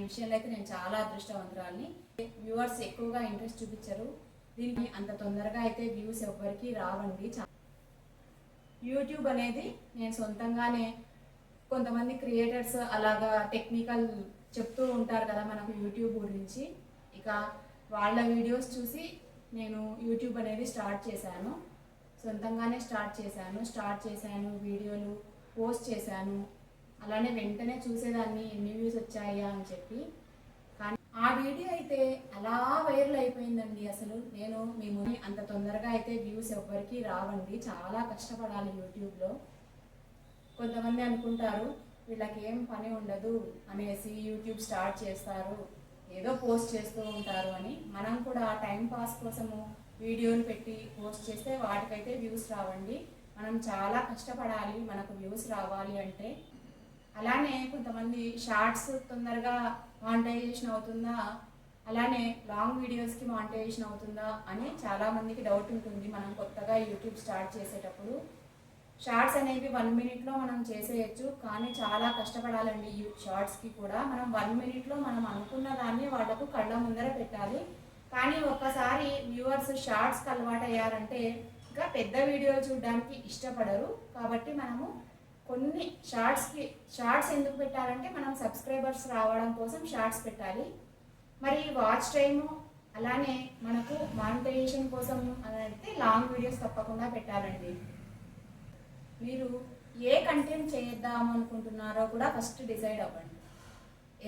ఈ విషయంలో అయితే నేను చాలా అదృష్టవంతురాలని. వ్యూవర్స్ ఎక్కువగా ఇంట్రెస్ట్ చూపించరు. దీనికి అంత తొందరగా అయితే వ్యూస్ ఎవ్వరికి రావండి. యూట్యూబ్ అనేది నేను సొంతంగానే కొంతమంది క్రియేటర్స్ అలాగా టెక్నికల్ చెప్తూ ఉంటారు కదా మనకు యూట్యూబ్ గురించి. ఇక వాళ్ళ వీడియోస్ చూసి నేను యూట్యూబ్ అనేది స్టార్ట్ చేశాను. సొంతంగానే స్టార్ట్ చేశాను. స్టార్ట్ చేశాను వీడియోలు పోస్ట్ చేశాను. అలానే వెంటనే చూసేదాన్ని ఎన్ని వ్యూస్ వచ్చాయా అని చెప్పి. కానీ ఆ వీడియో అయితే అలా వైరల్ అయిపోయిందండి అసలు. నేను మీ ముందు అంత తొందరగా అయితే వ్యూస్ ఎవ్వరికి రావండి. చాలా కష్టపడాలి యూట్యూబ్లో. కొంతమంది అనుకుంటారు వీళ్ళకి ఏం పని ఉండదు అనేసి యూట్యూబ్ స్టార్ట్ చేస్తారు ఏదో పోస్ట్ చేస్తూ ఉంటారు అని. మనం కూడా టైం పాస్ కోసము వీడియోలు పెట్టి పోస్ట్ చేస్తే వాటికైతే వ్యూస్ రావండి. మనం చాలా కష్టపడాలి మనకు వ్యూస్ రావాలి అంటే. అలానే కొంతమంది షార్ట్స్ తొందరగా మానిటైజేషన్ అవుతుందా? అలానే లాంగ్ వీడియోస్కి మానిటైజేషన్ అవుతుందా? అని చాలామందికి డౌట్ ఉంటుంది. మనం కొత్తగా యూట్యూబ్ స్టార్ట్ చేసేటప్పుడు. షార్ట్స్ అనేవి వన్ మినిట్లో మనం చేసేయచ్చు. కానీ చాలా కష్టపడాలండి షార్ట్స్కి కూడా. మనం వన్ మినిట్లో మనం అనుకున్న దాన్ని వాళ్ళకు కళ్ళ ముందర పెట్టాలి. కానీ ఒక్కసారి వ్యూవర్స్ షార్ట్స్కి అలవాటు అయ్యారంటే ఇంకా పెద్ద వీడియోలు చూడడానికి ఇష్టపడరు. కాబట్టి మనము కొన్ని షార్ట్స్కి షార్ట్స్ ఎందుకు పెట్టాలంటే మనం సబ్స్క్రైబర్స్ రావడం కోసం షార్ట్స్ పెట్టాలి. మరి వాచ్ టైము అలానే మనకు మానిటైజేషన్ కోసం అని అయితే లాంగ్ వీడియోస్ తప్పకుండా పెట్టాలండి. మీరు ఏ కంటెంట్ చేద్దాం అనుకుంటున్నారో కూడా ఫస్ట్ డిసైడ్ అవ్వండి.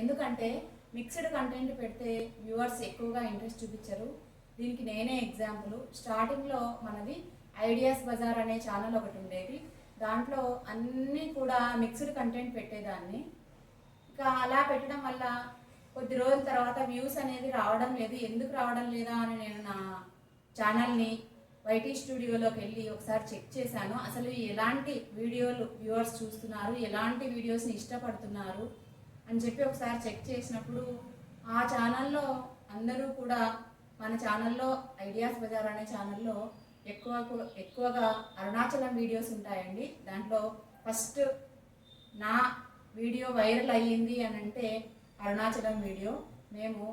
ఎందుకంటే మిక్స్డ్ కంటెంట్ పెడితే వ్యూవర్స్ ఎక్కువగా ఇంట్రెస్ట్ చూపించరు. దీనికి నేనే ఎగ్జాంపుల్. స్టార్టింగ్లో మనది ఐడియాస్ బజార్ అనే ఛానల్ ఒకటి ఉండేది. దాంట్లో అన్నీ కూడా మిక్స్డ్ కంటెంట్ పెట్టేదాన్ని. ఇంకా అలా పెట్టడం వల్ల కొద్ది రోజుల తర్వాత వ్యూస్ అనేది రావడం లేదు. ఎందుకు రావడం లేదా అని నేను నా ఛానల్ని వైటీ స్టూడియోలోకి వెళ్ళి ఒకసారి చెక్ చేశాను. అసలు ఎలాంటి వీడియోలు వ్యూవర్స్ చూస్తున్నారు? ఎలాంటి వీడియోస్ని ఇష్టపడుతున్నారు? అని చెప్పి ఒకసారి చెక్ చేసినప్పుడు ఆ ఛానల్లో అందరూ కూడా మన ఛానల్లో ఐడియాస్ బజార్ అనే ఛానల్లో ఎక్కువ ఎక్కువగా అరుణాచలం వీడియోస్ ఉంటాయండి. దాంట్లో ఫస్ట్ నా వీడియో వైరల్ అయ్యింది అని అంటే అరుణాచలం వీడియో మేము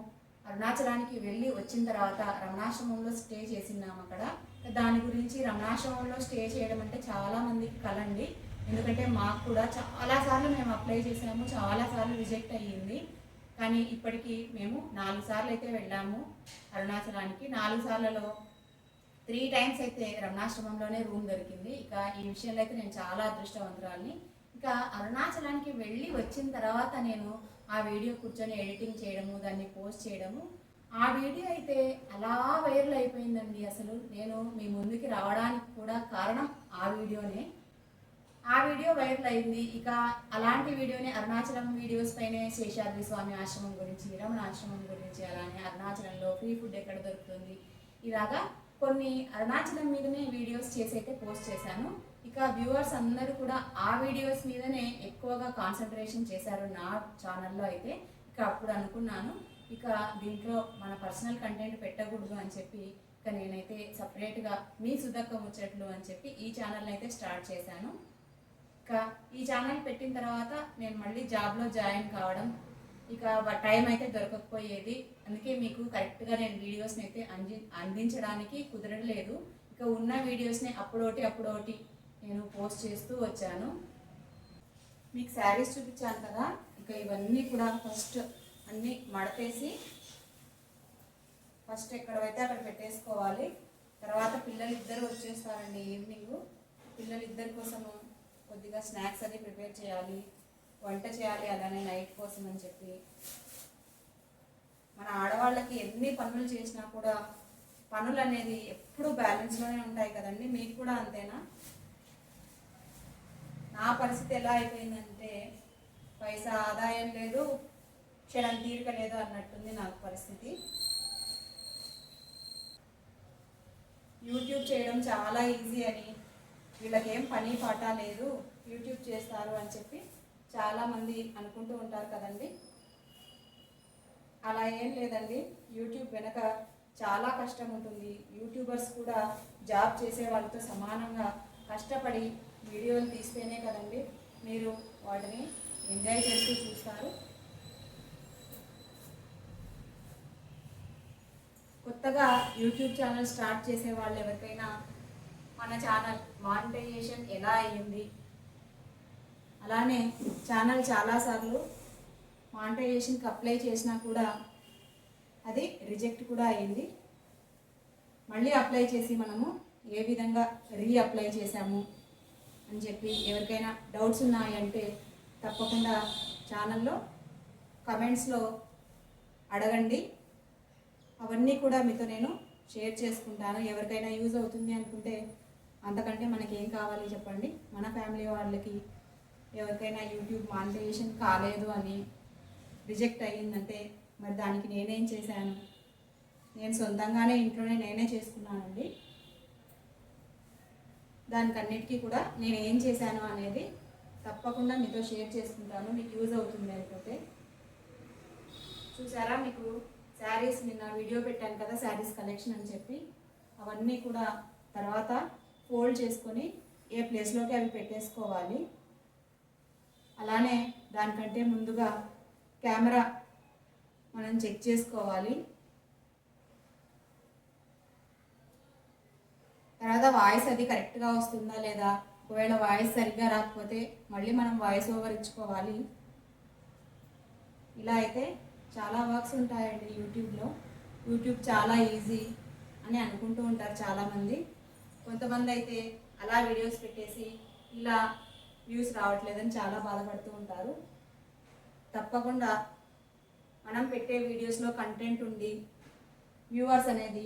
అరుణాచలానికి వెళ్ళి వచ్చిన తర్వాత రమణాశ్రమంలో స్టే చేసినాం అక్కడ. దాని గురించి రమణాశ్రమంలో స్టే చేయడం అంటే చాలామందికి కలండి. ఎందుకంటే మాకు కూడా చాలాసార్లు మేము అప్లై చేసాము చాలాసార్లు రిజెక్ట్ అయ్యింది. కానీ ఇప్పటికీ మేము నాలుగు సార్లు అయితే వెళ్ళాము అరుణాచలానికి. నాలుగు సార్లలో త్రీ టైమ్స్ అయితే రమణాశ్రమంలోనే రూమ్ దొరికింది. ఇక ఈ విషయంలో అయితే నేను చాలా అదృష్టవంతురాలని. ఇక అరుణాచలానికి వెళ్ళి వచ్చిన తర్వాత నేను ఆ వీడియో కూర్చొని ఎడిటింగ్ చేయడము దాన్ని పోస్ట్ చేయడము. ఆ వీడియో అయితే అలా వైరల్ అయిపోయిందండి అసలు. నేను మీ ముందుకి రావడానికి కూడా కారణం ఆ వీడియోనే. ఆ వీడియో వైరల్ అయింది. ఇక అలాంటి వీడియోని అరుణాచలం వీడియోస్ పైనే శేషాద్రి స్వామి ఆశ్రమం గురించి రమణ ఆశ్రమం గురించి అలానే అరుణాచలంలో ఫ్రీ ఫుడ్ ఎక్కడ దొరుకుతుంది? ఇలాగా కొన్ని అరుణాచలం మీదనే వీడియోస్ చేసి అయితే పోస్ట్ చేశాను. ఇక వ్యూవర్స్ అందరూ కూడా ఆ వీడియోస్ మీదనే ఎక్కువగా కాన్సన్ట్రేషన్ చేశారు నా ఛానల్లో అయితే. ఇక అప్పుడు అనుకున్నాను ఇక దీంట్లో మన పర్సనల్ కంటెంట్ పెట్టకూడదు అని చెప్పి ఇక నేనైతే సపరేట్గా మీ సుదక్కం ముచ్చట్లు అని చెప్పి ఈ ఛానల్ని అయితే స్టార్ట్ చేశాను. ఇక ఈ ఛానల్ పెట్టిన తర్వాత నేను మళ్ళీ జాబ్లో జాయిన్ కావడం ఇక టైం అయితే దొరకకపోయేది. అందుకే మీకు కరెక్ట్గా నేను వీడియోస్ని అయితే అంది అందించడానికి కుదరలేదు ఇక ఉన్న వీడియోస్ని అప్పుడోటి అప్పుడోటి నేను పోస్ట్ చేస్తూ వచ్చాను. మీకు శారీస్ చూపించాను కదా ఇక ఇవన్నీ కూడా ఫస్ట్ అన్నీ మడతేసి ఫస్ట్ ఎక్కడైతే అక్కడ పెట్టేసుకోవాలి. తర్వాత పిల్లలు ఇద్దరు వచ్చేస్తారండి ఈవినింగ్ పిల్లలు ఇద్దరి కోసము కొద్దిగా స్నాక్స్ అది ప్రిపేర్ చేయాలి. వంట చేయాలి అలానే నైట్ కోసం అని చెప్పి. మన ఆడవాళ్ళకి ఎన్ని పనులు చేసినా కూడా పనులు అనేది ఎప్పుడు బ్యాలెన్స్లోనే ఉంటాయి కదండి. మీకు కూడా అంతేనా? నా పరిస్థితి ఎలా అయిపోయిందంటే పైసా ఆదాయం లేదు క్షణం తీరిక లేదు అన్నట్టుంది నాకు పరిస్థితి. యూట్యూబ్ చేయడం చాలా ఈజీ అని. వీళ్ళకేం పని పాట లేదు. యూట్యూబ్ చేస్తారు అని చెప్పి చాలామంది అనుకుంటూ ఉంటారు కదండి. అలా ఏం లేదండి. యూట్యూబ్ వెనక చాలా కష్టం ఉంటుంది. యూట్యూబర్స్ కూడా జాబ్ చేసే వాళ్ళతో సమానంగా కష్టపడి వీడియోలు తీస్తేనే కదండి మీరు వాటిని ఎంజాయ్ చేస్తూ చూస్తారు. కొత్తగా యూట్యూబ్ ఛానల్ స్టార్ట్ చేసే వాళ్ళు ఎవరికైనా మన ఛానల్ మానిటైజేషన్ ఎలా అయ్యింది? అలానే ఛానల్ చాలాసార్లు మానిటైజేషన్కి అప్లై చేసినా కూడా అది రిజెక్ట్ కూడా అయింది మళ్ళీ అప్లై చేసి మనము ఏ విధంగా రీ అప్లై చేశాము అని చెప్పి ఎవరికైనా డౌట్స్ ఉన్నాయంటే తప్పకుండా ఛానల్లో కమెంట్స్లో అడగండి. అవన్నీ కూడా మీతో నేను షేర్ చేసుకుంటాను. ఎవరికైనా యూజ్ అవుతుంది అనుకుంటే అంతకంటే మనకి ఏం కావాలి చెప్పండి. మన ఫ్యామిలీ వాళ్ళకి ఎవరికైనా యూట్యూబ్ మానిటైజేషన్ కాలేదు అని రిజెక్ట్ అయ్యిందంటే మరి దానికి నేనేం చేశాను? నేను సొంతంగానే ఇంట్లోనే నేనే చేసుకున్నానండి. దానికన్నిటికీ కూడా నేను ఏం చేశాను అనేది తప్పకుండా మీతో షేర్ చేసుకుంటాను. మీకు యూజ్ అవుతుంది అయిపోతే చూసారా మీకు శారీస్ నిన్న వీడియో పెట్టాను కదా శారీస్ కలెక్షన్ అని చెప్పి. అవన్నీ కూడా తర్వాత ఫోల్డ్ చేసుకొని ఏ ప్లేస్లోకి అవి పెట్టేసుకోవాలి. దానికంటే ముందుగా కెమెరా మనం చెక్ చేసుకోవాలి. తర్వాత వాయిస్ అది కరెక్ట్గా వస్తుందా లేదా? ఒకవేళ వాయిస్ సరిగ్గా రాకపోతే మళ్ళీ మనం వాయిస్ ఓవర్ ఇచ్చుకోవాలి. ఇలా అయితే చాలా వర్క్స్ ఉంటాయండి యూట్యూబ్లో. యూట్యూబ్ చాలా ఈజీ అని అనుకుంటూ ఉంటారు చాలామంది. కొంతమంది అయితే అలా వీడియోస్ పెట్టేసి ఇలా వ్యూస్ రావట్లేదని చాలా బాధపడుతూ ఉంటారు. తప్పకుండా మనం పెట్టే వీడియోస్లో కంటెంట్ ఉండి వ్యూవర్స్ అనేది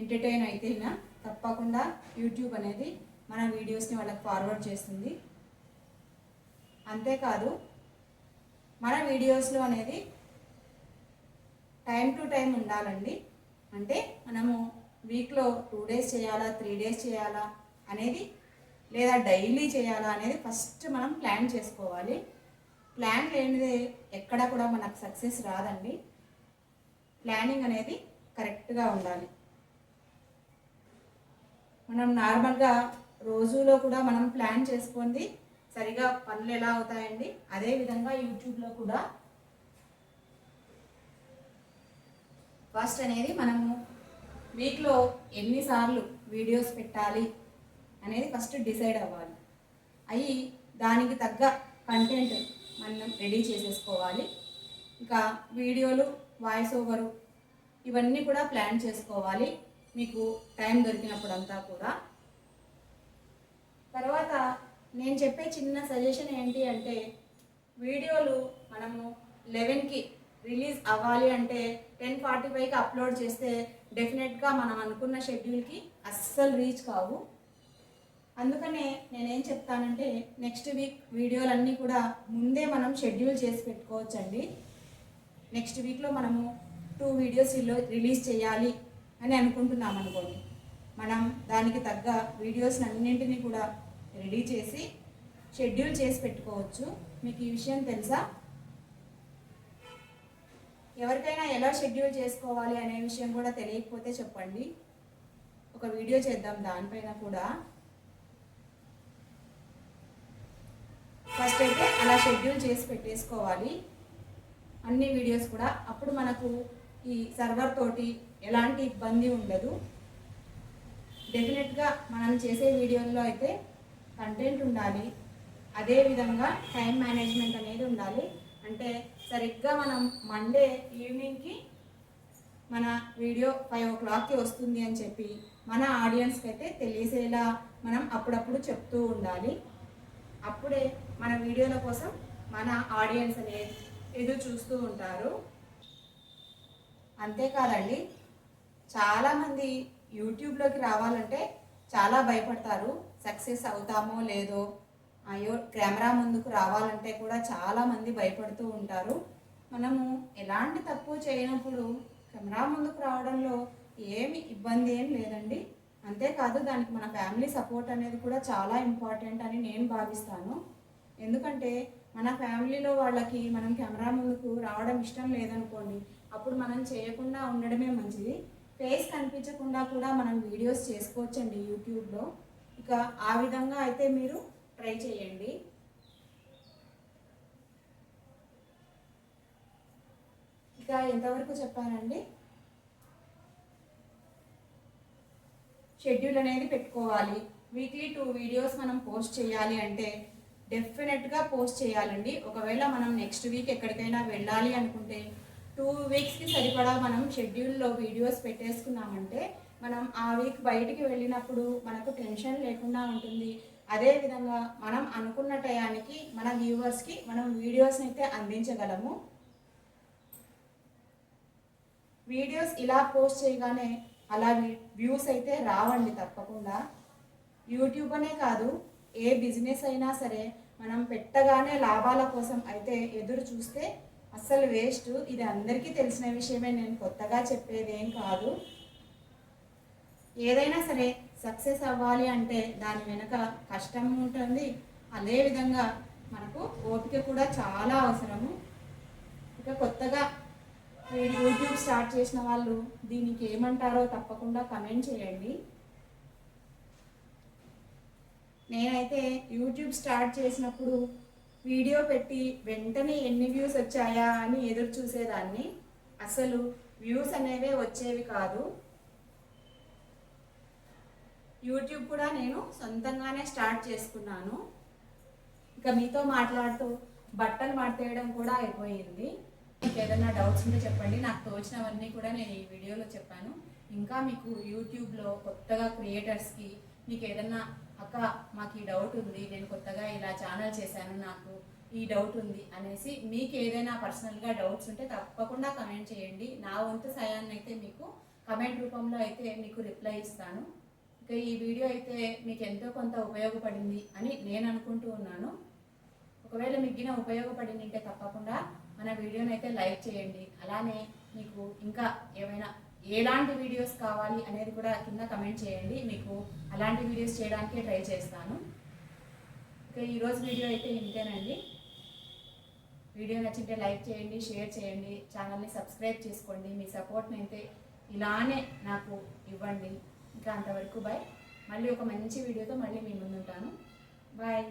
ఎంటర్టైన్ అయితేనా తప్పకుండా యూట్యూబ్ అనేది మన వీడియోస్ని వాళ్ళకి ఫార్వర్డ్ చేస్తుంది. అంతేకాదు మన వీడియోస్లో అనేది టైం టు టైం ఉండాలండి. అంటే మనము వీక్లో టూ డేస్ చేయాలా త్రీ డేస్ చేయాలా అనేది లేదా డైలీ చేయాలా అనేది ఫస్ట్ మనం ప్లాన్ చేసుకోవాలి. ప్లాన్ లేనిదే ఎక్కడ కూడా మనకు సక్సెస్ రాదండి. ప్లానింగ్ అనేది కరెక్ట్గా ఉండాలి. మనం నార్మల్గా రోజులో కూడా మనం ప్లాన్ చేసుకుంది సరిగా పనులు ఎలా అవుతాయండి? అదే విధంగా యూట్యూబ్లో కూడా ఫస్ట్ అనేది మనము వీక్లో ఎన్నిసార్లు వీడియోస్ పెట్టాలి? అనేది ఫస్ట్ డిసైడ్ అవ్వాలి. అవి దానికి తగ్గ కంటెంట్ మనం రెడీ చేసేసుకోవాలి. ఇంకా వీడియోలు వాయిస్ ఓవరు ఇవన్నీ కూడా ప్లాన్ చేసుకోవాలి. మీకు టైం దొరికినప్పుడంతా కూడా. తర్వాత నేను చెప్పే చిన్న సజెషన్ ఏంటి అంటే వీడియోలు మనము లెవెన్కి రిలీజ్ అవ్వాలి అంటే టెన్ ఫార్టీ ఫైవ్కి అప్లోడ్ చేస్తే డెఫినెట్గా మనం అనుకున్న షెడ్యూల్కి అస్సలు రీచ్ కావు. అందుకనే నేనేం చెప్తానంటే నెక్స్ట్ వీక్ వీడియోలన్నీ కూడా ముందే మనం షెడ్యూల్ చేసి పెట్టుకోవచ్చండి. నెక్స్ట్ వీక్లో మనము టూ వీడియోస్ రిలీజ్ చేయాలి అని అనుకుంటున్నాం అనుకోండి. మనం దానికి తగ్గ వీడియోస్ అన్నింటినీ కూడా రెడీ చేసి షెడ్యూల్ చేసి పెట్టుకోవచ్చు. మీకు ఈ విషయం తెలుసా? ఎవరికైనా ఎలా షెడ్యూల్ చేసుకోవాలి అనే విషయం కూడా తెలియకపోతే చెప్పండి. ఒక వీడియో చేద్దాం దానిపైన కూడా. ఫస్ట్ అయితే అలా షెడ్యూల్ చేసి పెట్టేసుకోవాలి. అన్ని వీడియోస్ కూడా. అప్పుడు మనకు ఈ సర్వర్ తోటి ఎలాంటి ఇబ్బంది ఉండదు. డెఫినెట్గా మనం చేసే వీడియోల్లో అయితే కంటెంట్ ఉండాలి. అదేవిధంగా టైం మేనేజ్మెంట్ అనేది ఉండాలి. అంటే సరిగ్గా మనం మండే ఈవినింగ్కి మన వీడియో ఫైవ్ ఓ క్లాక్కి వస్తుంది అని చెప్పి మన ఆడియన్స్కి అయితే తెలిసేలా మనం అప్పుడప్పుడు చెప్తూ ఉండాలి. అప్పుడే మన వీడియోల కోసం మన ఆడియన్స్ అనేది ఎదురు చూస్తూ ఉంటారు. అంతేకాదండి చాలామంది యూట్యూబ్లోకి రావాలంటే చాలా భయపడతారు. సక్సెస్ అవుతామో లేదో అయ్యో కెమెరా ముందుకు రావాలంటే కూడా చాలామంది భయపడుతూ ఉంటారు. మనము ఎలాంటి తప్పు చేయనప్పుడు కెమెరా ముందుకు రావడంలో ఏమి ఇబ్బంది ఏం లేదండి. అంతేకాదు దానికి మన ఫ్యామిలీ సపోర్ట్ అనేది కూడా చాలా ఇంపార్టెంట్ అని నేను భావిస్తాను. ఎందుకంటే మన ఫ్యామిలీలో వాళ్ళకి మనం కెమెరా ముందుకు రావడం ఇష్టం లేదనుకోండి అప్పుడు మనం చేయకుండా ఉండడమే మంచిది. ఫేస్ కనిపించకుండా కూడా మనం వీడియోస్ చేసుకోవచ్చండి యూట్యూబ్లో. ఇక ఆ విధంగా అయితే మీరు ట్రై చేయండి. ఇక ఎంతవరకు చెప్పానండి షెడ్యూల్ అనేది పెట్టుకోవాలి. వీక్లీ టూ వీడియోస్ మనం పోస్ట్ చేయాలి అంటే డెఫినెట్గా పోస్ట్ చేయాలండి. ఒకవేళ మనం నెక్స్ట్ వీక్ ఎక్కడికైనా వెళ్ళాలి అనుకుంటే టూ వీక్స్కి సరిపడా మనం షెడ్యూల్లో వీడియోస్ పెట్టేసుకున్నామంటే మనం ఆ వీక్ బయటికి వెళ్ళినప్పుడు మనకు టెన్షన్ లేకుండా ఉంటుంది. అదేవిధంగా మనం అనుకున్న టయానికి మన వ్యూవర్స్కి మనం వీడియోస్ని అయితే అందించగలము. వీడియోస్ ఇలా పోస్ట్ చేయగానే అలా వ్యూస్ అయితే రావండి తప్పకుండా. యూట్యూబ్ అనే కాదు ఏ బిజినెస్ అయినా సరే మనం పెట్టగానే లాభాల కోసం అయితే ఎదురు చూస్తే అస్సలు వేస్ట్ ఇది అందరికీ తెలిసిన విషయమే నేను కొత్తగా చెప్పేదేం కాదు. ఏదైనా సరే సక్సెస్ అవ్వాలి అంటే దాని వెనుక కష్టం ఉంటుంది. అదేవిధంగా మనకు ఓపిక కూడా చాలా అవసరము. ఇక కొత్తగా యూట్యూబ్ స్టార్ట్ చేసిన వాళ్ళు దీనికి ఏమంటారో తప్పకుండా కమెంట్ చేయండి. నేనైతే యూట్యూబ్ స్టార్ట్ చేసినప్పుడు వీడియో పెట్టి వెంటనే ఎన్ని వ్యూస్ వచ్చాయా అని ఎదురు చూసేదాన్ని. అసలు వ్యూస్ అనేవే వచ్చేవి కాదు. యూట్యూబ్ కూడా నేను సొంతంగానే స్టార్ట్ చేసుకున్నాను. ఇక మీతో మాట్లాడుతూ బట్టలు మడతేయడం కూడా అయిపోయింది. మీకు ఏదైనా డౌట్స్ ఉంటే చెప్పండి. నాకు తోచినవన్నీ కూడా నేను ఈ వీడియోలో చెప్పాను. ఇంకా మీకు యూట్యూబ్లో కొత్తగా క్రియేటర్స్కి మీకు ఏదన్నా అక్క మాకు ఈ డౌట్ ఉంది నేను కొత్తగా ఇలా ఛానల్ చేశాను నాకు ఈ డౌట్ ఉంది అనేసి మీకు ఏదైనా పర్సనల్గా డౌట్స్ ఉంటే తప్పకుండా కమెంట్ చేయండి. నా వంతు సయాన్ని అయితే మీకు కమెంట్ రూపంలో అయితే మీకు రిప్లై ఇస్తాను. ఇక ఈ వీడియో అయితే మీకు ఎంతో కొంత ఉపయోగపడింది అని నేను అనుకుంటూ ఉన్నాను. ఒకవేళ మిగిలిన ఉపయోగపడింది అంటే తప్పకుండా మన వీడియోని అయితే లైక్ చేయండి. అలానే మీకు ఇంకా ఏమైనా ఎలాంటి వీడియోస్ కావాలి అనేది కూడా కింద కమెంట్ చేయండి. మీకు అలాంటి వీడియోస్ చేయడానికే ట్రై చేస్తాను. ఇక ఈరోజు వీడియో అయితే ఇంతేనండి. వీడియో నచ్చితే లైక్ చేయండి షేర్ చేయండి ఛానల్ని సబ్స్క్రైబ్ చేసుకోండి. మీ సపోర్ట్ని అయితే ఇలానే నాకు ఇవ్వండి. ఇంకా అంతవరకు బాయ్ మళ్ళీ ఒక మంచి వీడియోతో మళ్ళీ మీ ముందుంటాను. బాయ్